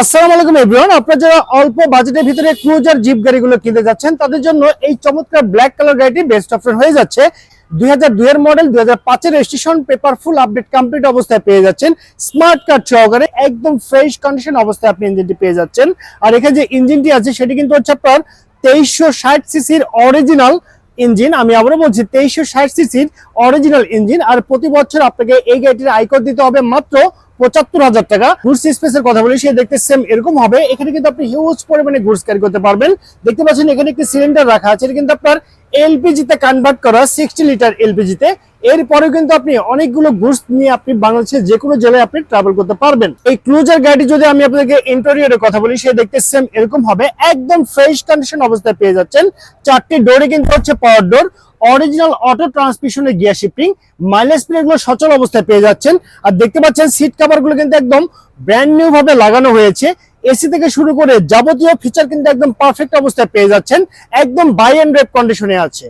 আসসালামু আলাইকুম এভরিওয়ান। আপনারা যারা অল্প বাজেটের ভিতরে ক্রুজার জিপ গাড়িগুলো কিনতে যাচ্ছেন, তাদের জন্য এই চমৎকার ব্ল্যাক কালার গাড়িটি বেস্ট অপশন হয়ে যাচ্ছে। দুই হাজার মডেল দুই হাজার registration paper full update complete অবস্থায় পেয়ে যাচ্ছেন। স্মার্ট কার্ড সহকারে একদম ফ্রেশ কন্ডিশন অবস্থায় আপনি ইঞ্জিনটি পেয়ে যাচ্ছেন। আর এখানে যে ইঞ্জিনটি আছে, সেটি কিন্তু হচ্ছে আপনার তেইশশো ষাট সিসির অরিজিনাল ইঞ্জিন, আমি আবারও বলছি, তেইশশো ষাট সিসির অরিজিনাল ইঞ্জিন, আর প্রতি বছর আপনাকে এই গাড়িটির আয়কর দিতে হবে মাত্র পঁচাত্তর হাজার টাকা। গুডস স্পেসের কথা বলি, সে দেখতে সেম এরকম হবে। এখানে কিন্তু আপনি হিউজ পরিমাণে গুডস ক্যারি করতে পারবেন। দেখতে পাচ্ছেন, এখানে একটি সিলিন্ডার রাখা আছে, এটা কিন্তু আপনার এলপিজি তে কনভার্ট করা সিক্সটি লিটার এলপিজি তে এরপরেও কিন্তু আপনি অনেকগুলো গুডস নিয়ে আপনি বাংলাদেশের যে কোনো জেলায় আপনি ট্রাভেল করতে পারবেন। এই ক্লুজার গাড়ি যদি আমি আপনাকে ইন্টেরিয়রের কথা বলি, সে দেখতে সেম এরকম হবে। একদম ফ্রেশ কন্ডিশন অবস্থায় পেয়ে যাচ্ছেন। চারটি ডোরে কিন্তু হচ্ছে পাওয়ার ডোর অরিজিনাল অটো ট্রান্সমিশনের গিয়ার শিফটিং মাইলেজগুলো সচল অবস্থায় পেয়ে যাচ্ছেন। আর দেখতে পাচ্ছেন সিট কভারগুলো কিন্তু একদম ব্র্যান্ড নিউ ভাবে লাগানো হয়েছে। এসি থেকে শুরু করে যাবতীয় ফিচার কিন্তু একদম পারফেক্ট অবস্থায় পেয়ে যাচ্ছেন। একদম বাই অ্যান্ড রেপ কন্ডিশনে আছে।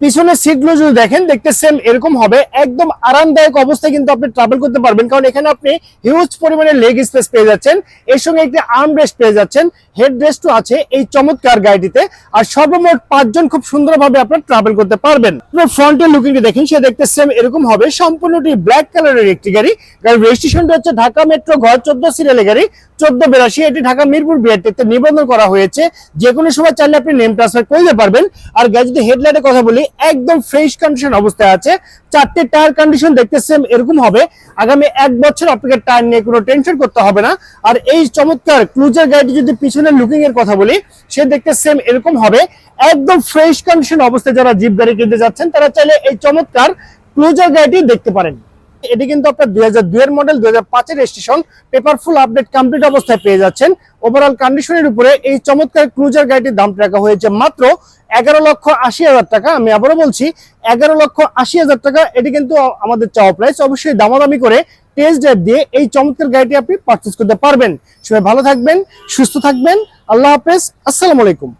পিছনের সিটগুলো যদি দেখেন, দেখতে সেম এরকম হবে। একদম আরামদায়ক অবস্থায় কিন্তু আপনি ট্রাভেল করতে পারবেন, কারণ এখানে আপনি হিউজ পরিমাণে লেগ স্পেস পেয়ে যাচ্ছেন, এর সঙ্গে একটি আর্ম রেস্ট পেয়ে যাচ্ছেন হেড রেস্টও আছে এই চমৎকার গাড়িটিতে, আর সর্বমোট পাঁচজন খুব সুন্দরভাবে আপনার ট্রাভেল করতে পারবেন। ফ্রন্টের লুকিংটি দেখেন, সে দেখতে সেম এরকম হবে, সম্পূর্ণটি ব্ল্যাক কালারের একটি গাড়ি। গাড়ির রেজিস্ট্রেশনটা হচ্ছে ঢাকা মেট্রো ঘর, চোদ্দ সিরিয়ালের গাড়ি, চোদ্দ বেরাশি, এটি ঢাকা মিরপুর বিআরটিতে নিবন্ধন করা হয়েছে। যে কোনো সময় চাইলে আপনি নেম ট্রান্সফার করে দিতে পারবেন। আর গাড়ি যদি হেডলাইটের কথা বলি একদম ফ্রেশ কন্ডিশন অবস্থায় আছে। চারটে টায়ার কন্ডিশন দেখতে সেম এরকম হবে। আগামী এক বছর আপনাকে টায়ার নিয়ে কোনো টেনশন করতে হবে না। আর এই চমৎকার ক্লুজার গাড়িটি যদি পিছনে লুকিং এর কথা বলি, সে দেখতে সেম এরকম হবে। একদম ফ্রেশ কন্ডিশন অবস্থায় যারা জিপ গাড়ি কিনতে যাচ্ছেন, তারা চাইলে এই চমৎকার ক্লুজার গাড়িটি দেখতে পারেন। এটি কিন্তু আপনার দুই হাজার দুইয়ের মডেল দুই হাজার পাঁচের registration paper full update complete অবস্থায় পেয়ে যাচ্ছেন। ওভারঅল কন্ডিশনের উপরে এই চমৎকার ক্রুজার গাড়িটির দাম রাখা হয়েছে মাত্র এগারো লক্ষ আশি হাজার টাকা। আমি আবারও বলছি, এগারো লক্ষ আশি হাজার টাকা, এটি কিন্তু আমাদের চাওয়া প্রাইস অবশ্যই দামাদামি করে টেস্ট ড্রাইভ দিয়ে এই চমৎকার গাড়িটি আপনি পারচেস করতে পারবেন। সবাই ভালো থাকবেন, সুস্থ থাকবেন। আল্লাহ হাফেজ। আসসালামু আলাইকুম।